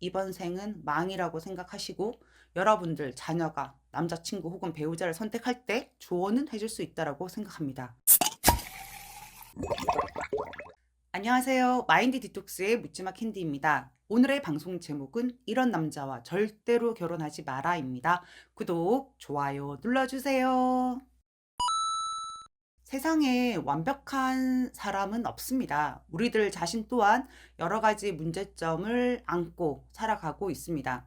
이번 생은 망이라고 생각하시고 여러분들 자녀가 남자친구 혹은 배우자를 선택할 때 조언은 해줄 수 있다라고 생각합니다. 안녕하세요. 마인드 디톡스의 묻지마 캔디입니다. 오늘의 방송 제목은 이런 남자와 절대로 결혼하지 마라입니다. 구독, 좋아요 눌러주세요. 세상에 완벽한 사람은 없습니다. 우리들 자신 또한 여러 가지 문제점을 안고 살아가고 있습니다.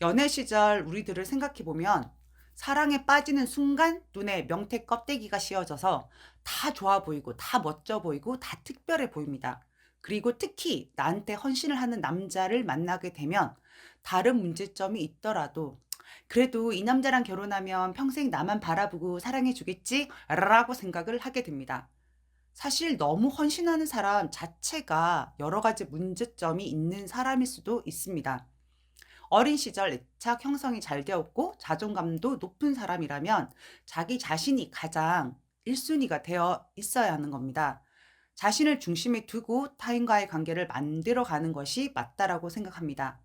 연애 시절 우리들을 생각해 보면 사랑에 빠지는 순간 눈에 명태 껍데기가 씌워져서 다 좋아 보이고 다 멋져 보이고 다 특별해 보입니다. 그리고 특히 나한테 헌신을 하는 남자를 만나게 되면 다른 문제점이 있더라도 그래도 이 남자랑 결혼하면 평생 나만 바라보고 사랑해 주겠지? 라고 생각을 하게 됩니다. 사실 너무 헌신하는 사람 자체가 여러 가지 문제점이 있는 사람일 수도 있습니다. 어린 시절 애착 형성이 잘 되었고 자존감도 높은 사람이라면 자기 자신이 가장 1순위가 되어 있어야 하는 겁니다. 자신을 중심에 두고 타인과의 관계를 만들어 가는 것이 맞다라고 생각합니다.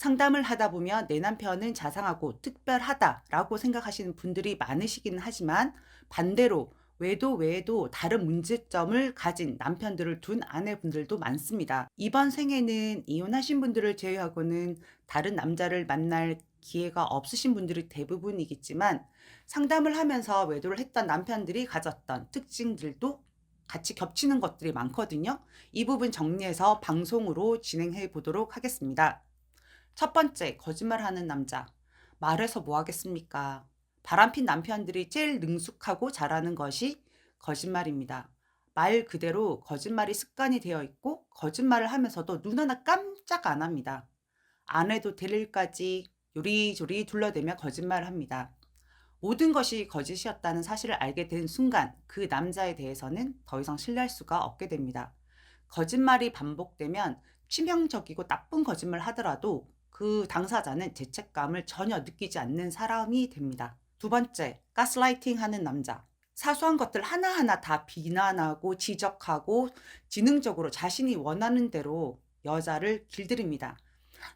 상담을 하다 보면 내 남편은 자상하고 특별하다라고 생각하시는 분들이 많으시기는 하지만 반대로 외도 외에도 다른 문제점을 가진 남편들을 둔 아내분들도 많습니다. 이번 생에는 이혼하신 분들을 제외하고는 다른 남자를 만날 기회가 없으신 분들이 대부분이겠지만 상담을 하면서 외도를 했던 남편들이 가졌던 특징들도 같이 겹치는 것들이 많거든요. 이 부분 정리해서 방송으로 진행해 보도록 하겠습니다. 첫 번째, 거짓말하는 남자. 말해서 뭐 하겠습니까? 바람핀 남편들이 제일 능숙하고 잘하는 것이 거짓말입니다. 말 그대로 거짓말이 습관이 되어 있고 거짓말을 하면서도 눈 하나 깜짝 안 합니다. 안 해도 될 일까지 요리조리 둘러대며 거짓말을 합니다. 모든 것이 거짓이었다는 사실을 알게 된 순간 그 남자에 대해서는 더 이상 신뢰할 수가 없게 됩니다. 거짓말이 반복되면 치명적이고 나쁜 거짓말 하더라도 그 당사자는 죄책감을 전혀 느끼지 않는 사람이 됩니다. 두 번째, 가스라이팅 하는 남자. 사소한 것들 하나하나 다 비난하고 지적하고 지능적으로 자신이 원하는 대로 여자를 길들입니다.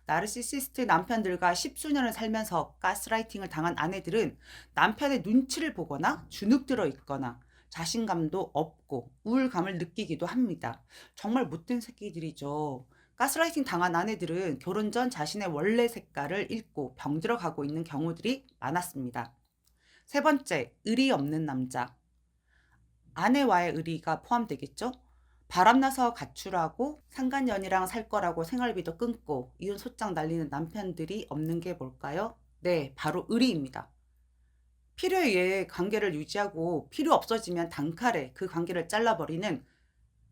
나르시시스트 남편들과 십수년을 살면서 가스라이팅을 당한 아내들은 남편의 눈치를 보거나 주눅 들어 있거나 자신감도 없고 우울감을 느끼기도 합니다. 정말 못된 새끼들이죠. 가스라이팅 당한 아내들은 결혼 전 자신의 원래 색깔을 잃고 병들어 가고 있는 경우들이 많았습니다. 세 번째, 의리 없는 남자. 아내와의 의리가 포함되겠죠? 바람나서 가출하고 상간년이랑 살 거라고 생활비도 끊고 이혼 소장 날리는 남편들이 없는 게 뭘까요? 네, 바로 의리입니다. 필요에 의해 관계를 유지하고 필요 없어지면 단칼에 그 관계를 잘라버리는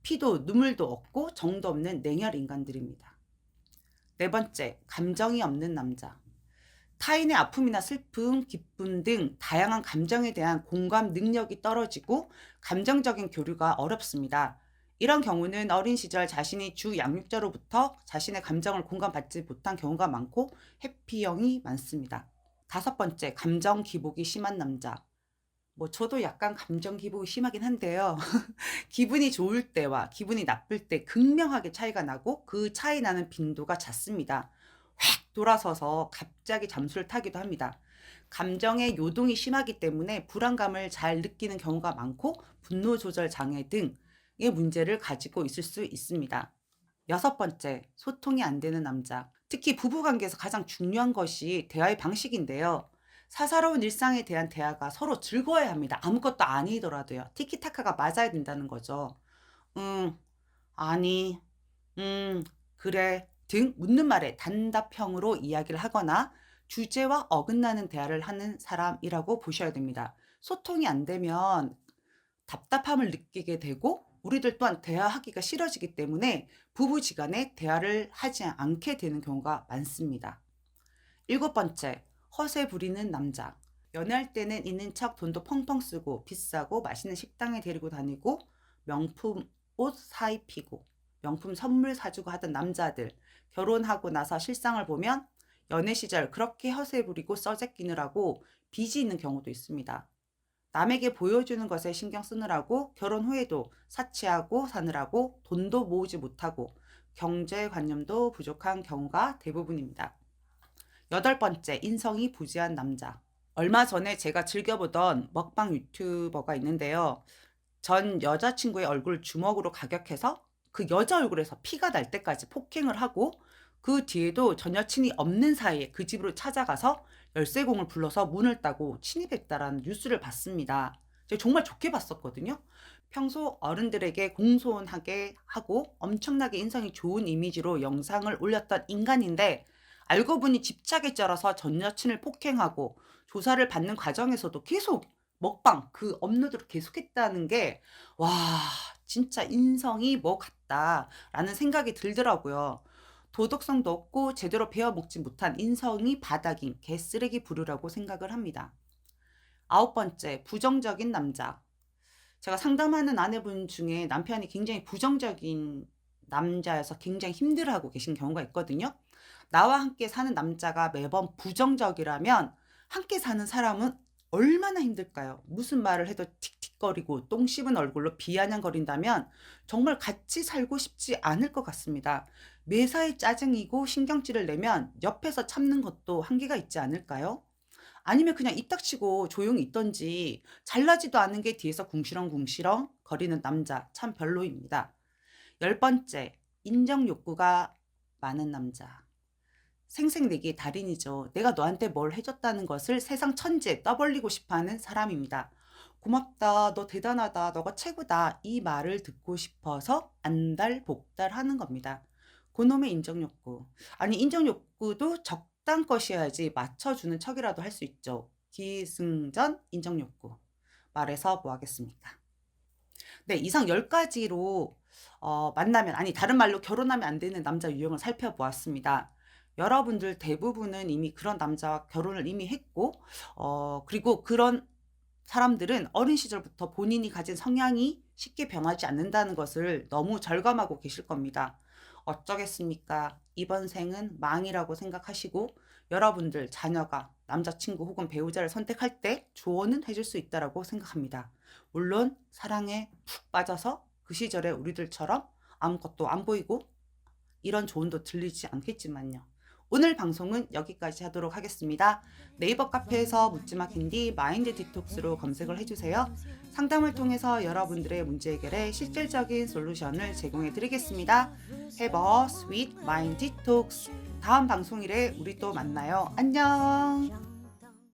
피도 눈물도 없고 정도 없는 냉혈 인간들입니다. 네 번째, 감정이 없는 남자. 타인의 아픔이나 슬픔, 기쁨 등 다양한 감정에 대한 공감 능력이 떨어지고 감정적인 교류가 어렵습니다. 이런 경우는 어린 시절 자신이 주 양육자로부터 자신의 감정을 공감받지 못한 경우가 많고 해피형이 많습니다. 다섯 번째, 감정 기복이 심한 남자. 뭐 저도 약간 감정 기복이 심하긴 한데요. 기분이 좋을 때와 기분이 나쁠 때 극명하게 차이가 나고 그 차이 나는 빈도가 잦습니다. 확 돌아서서 갑자기 잠수를 타기도 합니다. 감정의 요동이 심하기 때문에 불안감을 잘 느끼는 경우가 많고 분노 조절 장애 등의 문제를 가지고 있을 수 있습니다. 여섯 번째, 소통이 안 되는 남자. 특히 부부 관계에서 가장 중요한 것이 대화의 방식인데요. 사사로운 일상에 대한 대화가 서로 즐거워야 합니다. 아무것도 아니더라도요. 티키타카가 맞아야 된다는 거죠. 음, 아니, 음, 그래 등 묻는 말에 단답형으로 이야기를 하거나 주제와 어긋나는 대화를 하는 사람이라고 보셔야 됩니다. 소통이 안 되면 답답함을 느끼게 되고 우리들 또한 대화하기가 싫어지기 때문에 부부지간에 대화를 하지 않게 되는 경우가 많습니다. 일곱 번째, 허세 부리는 남자. 연애할 때는 있는 척 돈도 펑펑 쓰고 비싸고 맛있는 식당에 데리고 다니고 명품 옷 사입히고 명품 선물 사주고 하던 남자들 결혼하고 나서 실상을 보면 연애 시절 그렇게 허세 부리고 써제끼느라고 빚이 있는 경우도 있습니다. 남에게 보여주는 것에 신경 쓰느라고 결혼 후에도 사치하고 사느라고 돈도 모으지 못하고 경제관념도 부족한 경우가 대부분입니다. 여덟 번째, 인성이 부지한 남자. 얼마 전에 제가 즐겨보던 먹방 유튜버가 있는데요. 전 여자친구의 얼굴 주먹으로 가격해서 그 여자 얼굴에서 피가 날 때까지 폭행을 하고 그 뒤에도 전 여친이 없는 사이에 그 집으로 찾아가서 열쇠공을 불러서 문을 따고 침입했다라는 뉴스를 봤습니다. 제가 정말 좋게 봤었거든요. 평소 어른들에게 공손하게 하고 엄청나게 인성이 좋은 이미지로 영상을 올렸던 인간인데 알고 보니 집착에 쩔어서 전 여친을 폭행하고 조사를 받는 과정에서도 계속 먹방 그 업로드를 계속했다는 게 와 진짜 인성이 뭐 같다라는 생각이 들더라고요. 도덕성도 없고 제대로 배워 먹지 못한 인성이 바닥인 개쓰레기 부류라고 생각을 합니다. 아홉 번째, 부정적인 남자. 제가 상담하는 아내분 중에 남편이 굉장히 부정적인 남자여서 굉장히 힘들어하고 계신 경우가 있거든요. 나와 함께 사는 남자가 매번 부정적이라면 함께 사는 사람은 얼마나 힘들까요? 무슨 말을 해도 틱틱거리고 똥 씹은 얼굴로 비아냥거린다면 정말 같이 살고 싶지 않을 것 같습니다. 매사에 짜증이고 신경질을 내면 옆에서 참는 것도 한계가 있지 않을까요? 아니면 그냥 입 닥치고 조용히 있던지 잘나지도 않은 게 뒤에서 궁시렁궁시렁 거리는 남자 참 별로입니다. 열 번째, 인정 욕구가 많은 남자. 생색내기의 달인이죠. 내가 너한테 뭘 해줬다는 것을 세상 천지에 떠벌리고 싶어 하는 사람입니다. 고맙다, 너 대단하다, 너가 최고다. 이 말을 듣고 싶어서 안달복달 하는 겁니다. 그놈의 인정욕구. 아니, 인정욕구도 적당 것이어야지 맞춰주는 척이라도 할 수 있죠. 기승전 인정욕구. 말해서 뭐 하겠습니까? 네, 이상 10가지로 어, 만나면, 아니, 다른 말로 결혼하면 안 되는 남자 유형을 살펴보았습니다. 여러분들 대부분은 이미 그런 남자와 결혼을 이미 했고, 어, 그리고 그런 사람들은 어린 시절부터 본인이 가진 성향이 쉽게 변하지 않는다는 것을 너무 절감하고 계실 겁니다. 어쩌겠습니까? 이번 생은 망이라고 생각하시고 여러분들 자녀가 남자친구 혹은 배우자를 선택할 때 조언은 해줄 수 있다라고 생각합니다. 물론 사랑에 푹 빠져서 그 시절에 우리들처럼 아무것도 안 보이고 이런 조언도 들리지 않겠지만요. 오늘 방송은 여기까지 하도록 하겠습니다. 네이버 카페에서 묻지마 캔디 마인드 디톡스로 검색을 해주세요. 상담을 통해서 여러분들의 문제 해결에 실질적인 솔루션을 제공해 드리겠습니다. Have a sweet. 다음 방송일에 우리 또 만나요. 안녕.